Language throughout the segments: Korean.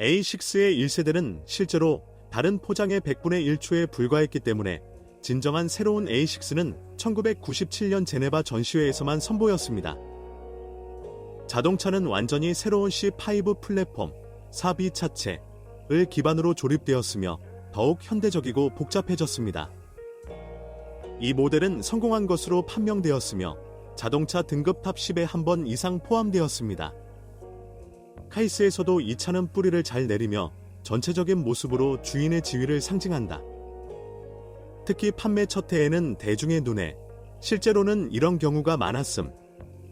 A6의 1세대는 실제로 다른 포장의 100분의 1초에 불과했기 때문에 진정한 새로운 A6는 1997년 제네바 전시회에서만 선보였습니다. 자동차는 완전히 새로운 C5 플랫폼, 사비 차체를 기반으로 조립되었으며 더욱 현대적이고 복잡해졌습니다. 이 모델은 성공한 것으로 판명되었으며 자동차 등급 탑 10에 한 번 이상 포함되었습니다. 카이스에서도 이 차는 뿌리를 잘 내리며 전체적인 모습으로 주인의 지위를 상징한다. 특히 판매 첫 해에는 대중의 눈에 실제로는 이런 경우가 많았음.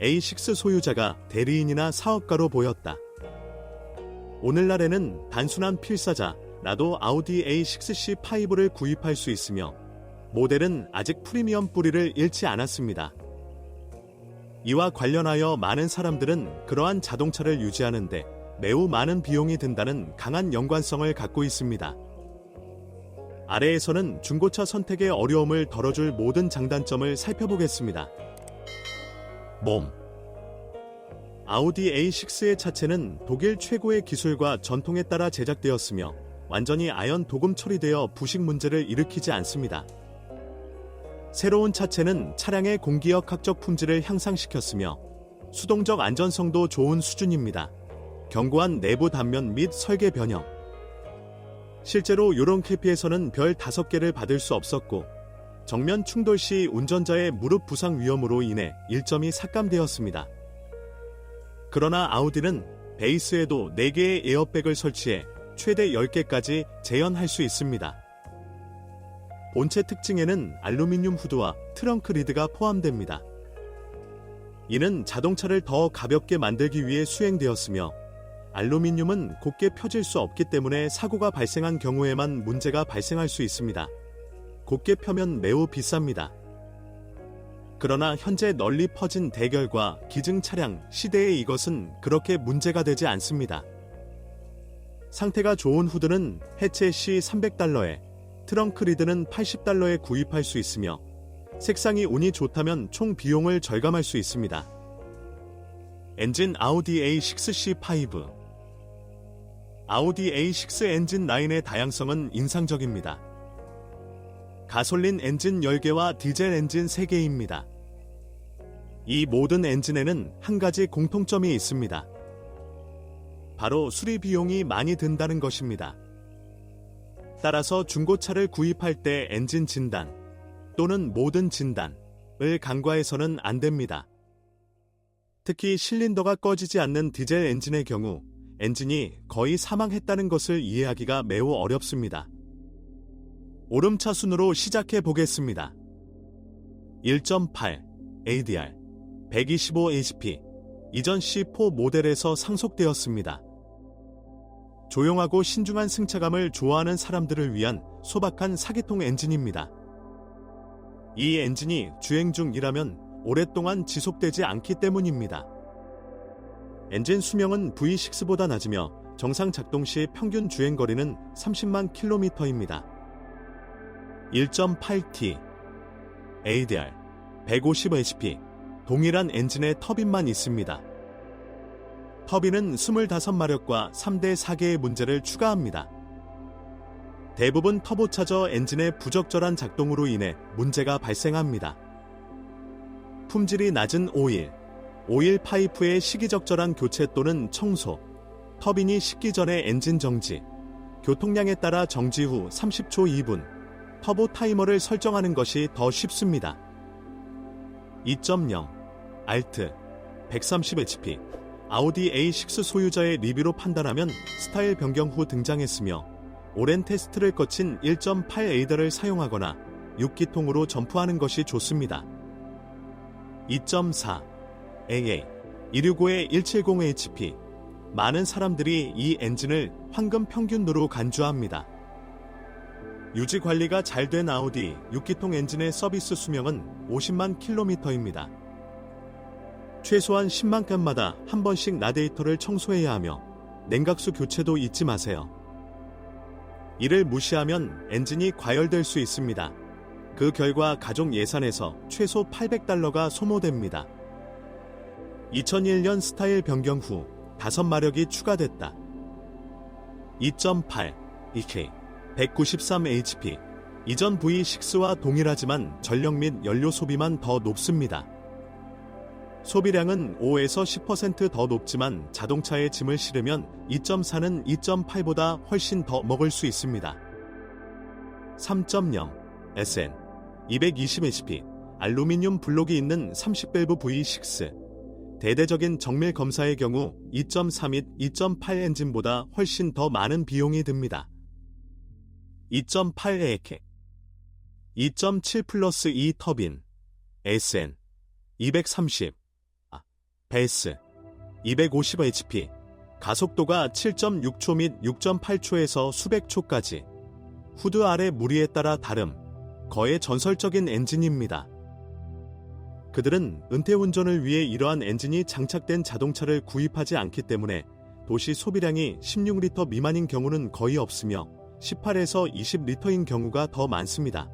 A6 소유자가 대리인이나 사업가로 보였다. 오늘날에는 단순한 필사자라도 아우디 A6 C5를 구입할 수 있으며 모델은 아직 프리미엄 뿌리를 잃지 않았습니다. 이와 관련하여 많은 사람들은 그러한 자동차를 유지하는데 매우 많은 비용이 든다는 강한 연관성을 갖고 있습니다. 아래에서는 중고차 선택의 어려움을 덜어줄 모든 장단점을 살펴보겠습니다. 몸 아우디 A6의 차체는 독일 최고의 기술과 전통에 따라 제작되었으며 완전히 아연 도금 처리되어 부식 문제를 일으키지 않습니다. 새로운 차체는 차량의 공기역학적 품질을 향상시켰으며 수동적 안전성도 좋은 수준입니다. 견고한 내부 단면 및 설계 변형. 실제로 요런 캐피에서는 별 5개를 받을 수 없었고 정면 충돌 시 운전자의 무릎 부상 위험으로 인해 1점이 삭감되었습니다. 그러나 아우디는 베이스에도 4개의 에어백을 설치해 최대 10개까지 재현할 수 있습니다. 본체 특징에는 알루미늄 후드와 트렁크 리드가 포함됩니다. 이는 자동차를 더 가볍게 만들기 위해 수행되었으며 알루미늄은 곱게 펴질 수 없기 때문에 사고가 발생한 경우에만 문제가 발생할 수 있습니다. 곱게 펴면 매우 비쌉니다. 그러나 현재 널리 퍼진 대결과 기증 차량 시대에 이것은 그렇게 문제가 되지 않습니다. 상태가 좋은 후드는 해체 시 300달러에 트렁크 리드는 80달러에 구입할 수 있으며 색상이 운이 좋다면 총 비용을 절감할 수 있습니다. 엔진 아우디 A6C5 아우디 A6 엔진 라인의 다양성은 인상적입니다. 가솔린 엔진 10개와 디젤 엔진 3개입니다. 이 모든 엔진에는 한 가지 공통점이 있습니다. 바로 수리 비용이 많이 든다는 것입니다. 따라서 중고차를 구입할 때 엔진 진단 또는 모든 진단을 간과해서는 안 됩니다. 특히 실린더가 꺼지지 않는 디젤 엔진의 경우 엔진이 거의 사망했다는 것을 이해하기가 매우 어렵습니다. 오름차 순으로 시작해 보겠습니다. 1.8 ADR 125 HP 이전 C4 모델에서 상속되었습니다. 조용하고 신중한 승차감을 좋아하는 사람들을 위한 소박한 사기통 엔진입니다. 이 엔진이 주행 중이라면 오랫동안 지속되지 않기 때문입니다. 엔진 수명은 V6보다 낮으며 정상 작동 시 평균 주행 거리는 30만 킬로미터입니다. 1.8T ADR 150HP 동일한 엔진의 터빈만 있습니다. 터빈은 25마력과 3대 4개의 문제를 추가합니다. 대부분 터보차저 엔진의 부적절한 작동으로 인해 문제가 발생합니다. 품질이 낮은 오일, 오일 파이프의 시기적절한 교체 또는 청소, 터빈이 식기 전에 엔진 정지, 교통량에 따라 정지 후 30초 2분, 터보 타이머를 설정하는 것이 더 쉽습니다. 2.0 알트 130HP 아우디 A6 소유자의 리뷰로 판단하면 스타일 변경 후 등장했으며 오랜 테스트를 거친 1.8 에이더를 사용하거나 6기통으로 점프하는 것이 좋습니다. 2.4 AA 265의 170HP 많은 사람들이 이 엔진을 황금 평균으로 간주합니다. 유지 관리가 잘 된 아우디 6기통 엔진의 서비스 수명은 50만 킬로미터입니다. 최소한 10만 칸마다 한 번씩 라데이터를 청소해야 하며 냉각수 교체도 잊지 마세요. 이를 무시하면 엔진이 과열될 수 있습니다. 그 결과 가족 예산에서 최소 800달러가 소모됩니다. 2001년 스타일 변경 후 5마력이 추가됐다. 2.8 EK 193 HP 이전 V6와 동일하지만 전력 및 연료 소비만 더 높습니다. 소비량은 5에서 10%더 높지만 자동차에 짐을 실으면 2.4는 2.8보다 훨씬 더 먹을 수 있습니다. 3.0 SN 220HP 알루미늄 블록이 있는 30밸브 V6 대대적인 정밀 검사의 경우 2.3및2.8 엔진보다 훨씬 더 많은 비용이 듭니다. 2.8 에케 2.7 플러스 2 터빈 SN 230 베이스 250hp 가속도가 7.6초 및 6.8초에서 수백 초까지 후드 아래 무리에 따라 다름 거의 전설적인 엔진입니다. 그들은 은퇴 운전을 위해 이러한 엔진이 장착된 자동차를 구입하지 않기 때문에 도시 소비량이 16리터 미만인 경우는 거의 없으며 18에서 20리터인 경우가 더 많습니다.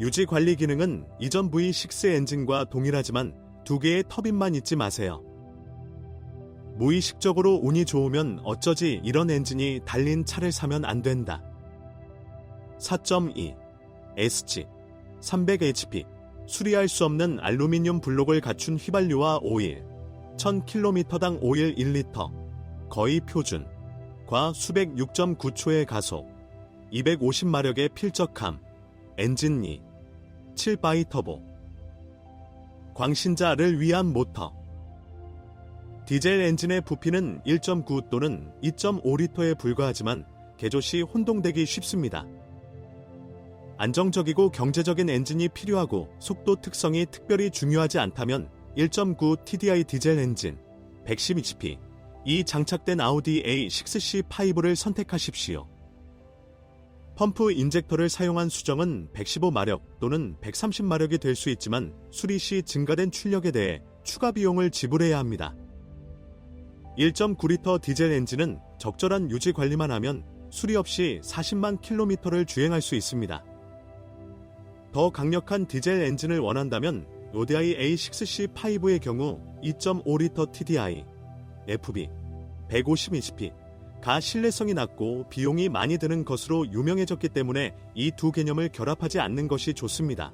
유지 관리 기능은 이전 V6 엔진과 동일하지만 두 개의 터빈만 잊지 마세요. 무의식적으로 운이 좋으면 어쩌지 이런 엔진이 달린 차를 사면 안 된다. 4.2 SG 300HP 수리할 수 없는 알루미늄 블록을 갖춘 휘발유와 오일 1000km당 오일 1리터 거의 표준 과 수백 6.9초의 가속 250마력의 필적함 엔진 2 7바이 터보 광신자를 위한 모터 디젤 엔진의 부피는 1.9 또는 2.5리터에 불과하지만 개조 시 혼동되기 쉽습니다. 안정적이고 경제적인 엔진이 필요하고 속도 특성이 특별히 중요하지 않다면 1.9 TDI 디젤 엔진 110HP 이 장착된 아우디 A6C5를 선택하십시오. 펌프 인젝터를 사용한 수정은 115마력 또는 130마력이 될 수 있지만 수리 시 증가된 출력에 대해 추가 비용을 지불해야 합니다. 1.9리터 디젤 엔진은 적절한 유지 관리만 하면 수리 없이 40만 킬로미터를 주행할 수 있습니다. 더 강력한 디젤 엔진을 원한다면 로데아이 A6C5의 경우 2.5리터 TDI, FB, 150HP, 가 신뢰성이 낮고 비용이 많이 드는 것으로 유명해졌기 때문에 이 두 개념을 결합하지 않는 것이 좋습니다.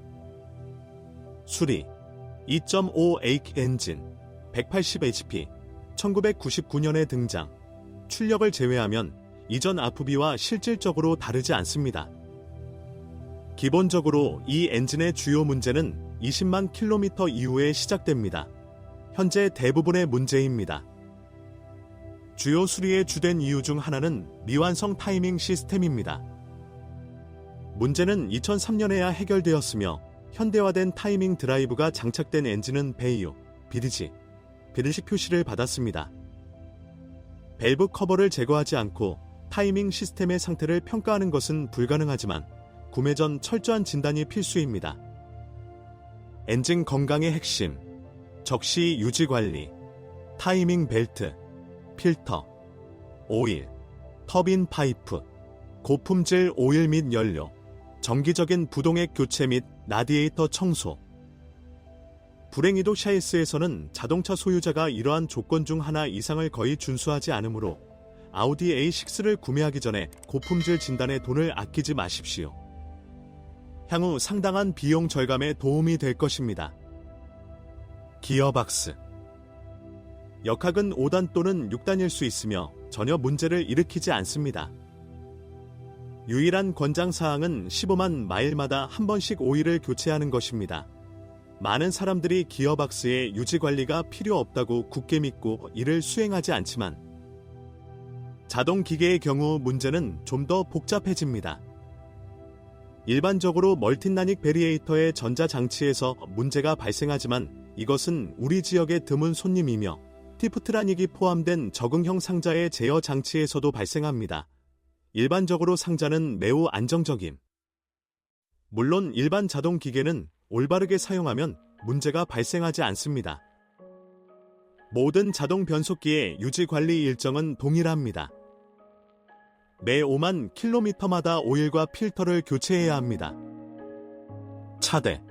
수리 2.5A 엔진 180HP 1999년에 등장 출력을 제외하면 이전 아프비와 실질적으로 다르지 않습니다. 기본적으로 이 엔진의 주요 문제는 20만 킬로미터 이후에 시작됩니다. 현재 대부분의 문제입니다. 주요 수리의 주된 이유 중 하나는 미완성 타이밍 시스템입니다. 문제는 2003년에야 해결되었으며 현대화된 타이밍 드라이브가 장착된 엔진은 베이오, 비리지, 비르식 표시를 받았습니다. 밸브 커버를 제거하지 않고 타이밍 시스템의 상태를 평가하는 것은 불가능하지만 구매 전 철저한 진단이 필수입니다. 엔진 건강의 핵심, 적시 유지 관리, 타이밍 벨트, 필터, 오일, 터빈 파이프, 고품질 오일 및 연료, 정기적인 부동액 교체 및 라디에이터 청소. 불행히도 샤이스에서는 자동차 소유자가 이러한 조건 중 하나 이상을 거의 준수하지 않으므로 아우디 A6를 구매하기 전에 고품질 진단에 돈을 아끼지 마십시오. 향후 상당한 비용 절감에 도움이 될 것입니다. 기어박스 역학은 5단 또는 6단일 수 있으며 전혀 문제를 일으키지 않습니다. 유일한 권장 사항은 15만 마일마다 한 번씩 오일을 교체하는 것입니다. 많은 사람들이 기어박스의 유지 관리가 필요 없다고 굳게 믿고 이를 수행하지 않지만 자동 기계의 경우 문제는 좀 더 복잡해집니다. 일반적으로 멀티나닉 베리에이터의 전자 장치에서 문제가 발생하지만 이것은 우리 지역의 드문 손님이며 티프트라닉이 포함된 적응형 상자의 제어 장치에서도 발생합니다. 일반적으로 상자는 매우 안정적임. 물론 일반 자동 기계는 올바르게 사용하면 문제가 발생하지 않습니다. 모든 자동 변속기의 유지 관리 일정은 동일합니다. 매 5만 킬로미터마다 오일과 필터를 교체해야 합니다. 차대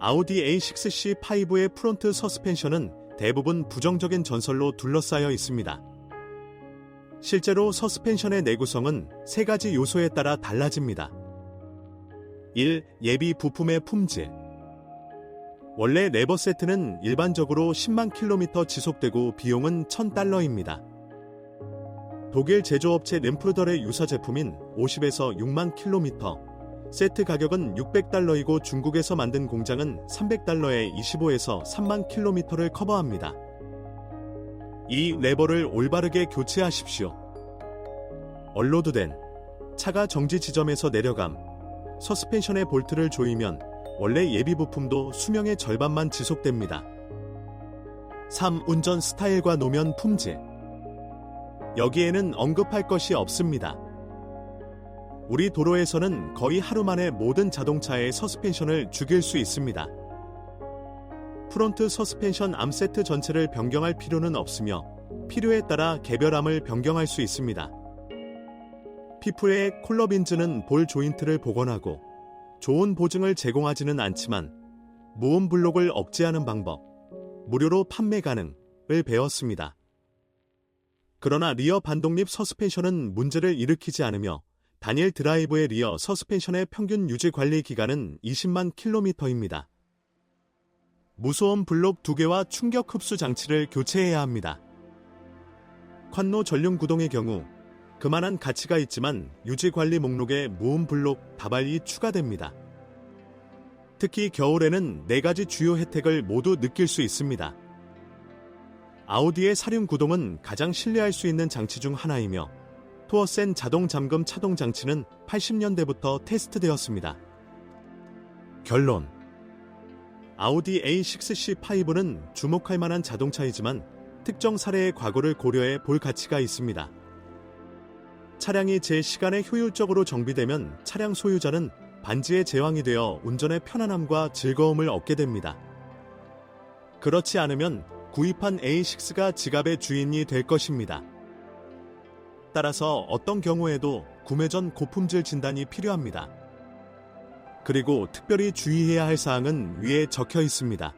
아우디 A6C5의 프론트 서스펜션은 대부분 부정적인 전설로 둘러싸여 있습니다. 실제로 서스펜션의 내구성은 세 가지 요소에 따라 달라집니다. 1. 예비 부품의 품질. 원래 레버 세트는 일반적으로 10만 킬로미터 지속되고 비용은 1000달러입니다. 독일 제조업체 램프르덜의 유사 제품인 50에서 6만 킬로미터, 세트 가격은 600달러이고 중국에서 만든 공장은 300달러에 25에서 3만 킬로미터를 커버합니다. 이 레버를 올바르게 교체하십시오. 얼로드된 차가 정지 지점에서 내려감, 서스펜션의 볼트를 조이면 원래 예비 부품도 수명의 절반만 지속됩니다. 3. 운전 스타일과 노면 품질. 여기에는 언급할 것이 없습니다. 우리 도로에서는 거의 하루 만에 모든 자동차의 서스펜션을 죽일 수 있습니다. 프론트 서스펜션 암 세트 전체를 변경할 필요는 없으며 필요에 따라 개별암을 변경할 수 있습니다. 피프의 콜러빈즈는 볼 조인트를 복원하고 좋은 보증을 제공하지는 않지만 무음 블록을 억제하는 방법, 무료로 판매 가능을 배웠습니다. 그러나 리어 반독립 서스펜션은 문제를 일으키지 않으며 다니엘 드라이브의 리어 서스펜션의 평균 유지 관리 기간은 20만 킬로미터입니다. 무소음 블록 2개와 충격 흡수 장치를 교체해야 합니다. 콴노 전륜 구동의 경우 그만한 가치가 있지만 유지 관리 목록에 무음 블록 다발이 추가됩니다. 특히 겨울에는 네 가지 주요 혜택을 모두 느낄 수 있습니다. 아우디의 사륜 구동은 가장 신뢰할 수 있는 장치 중 하나이며 토어센 자동 잠금 차동 장치는 80년대부터 테스트되었습니다. 결론 아우디 A6C5는 주목할 만한 자동차이지만 특정 사례의 과거를 고려해 볼 가치가 있습니다. 차량이 제 시간에 효율적으로 정비되면 차량 소유자는 반지의 제왕이 되어 운전의 편안함과 즐거움을 얻게 됩니다. 그렇지 않으면 구입한 A6가 지갑의 주인이 될 것입니다. 따라서 어떤 경우에도 구매 전 고품질 진단이 필요합니다. 그리고 특별히 주의해야 할 사항은 위에 적혀 있습니다.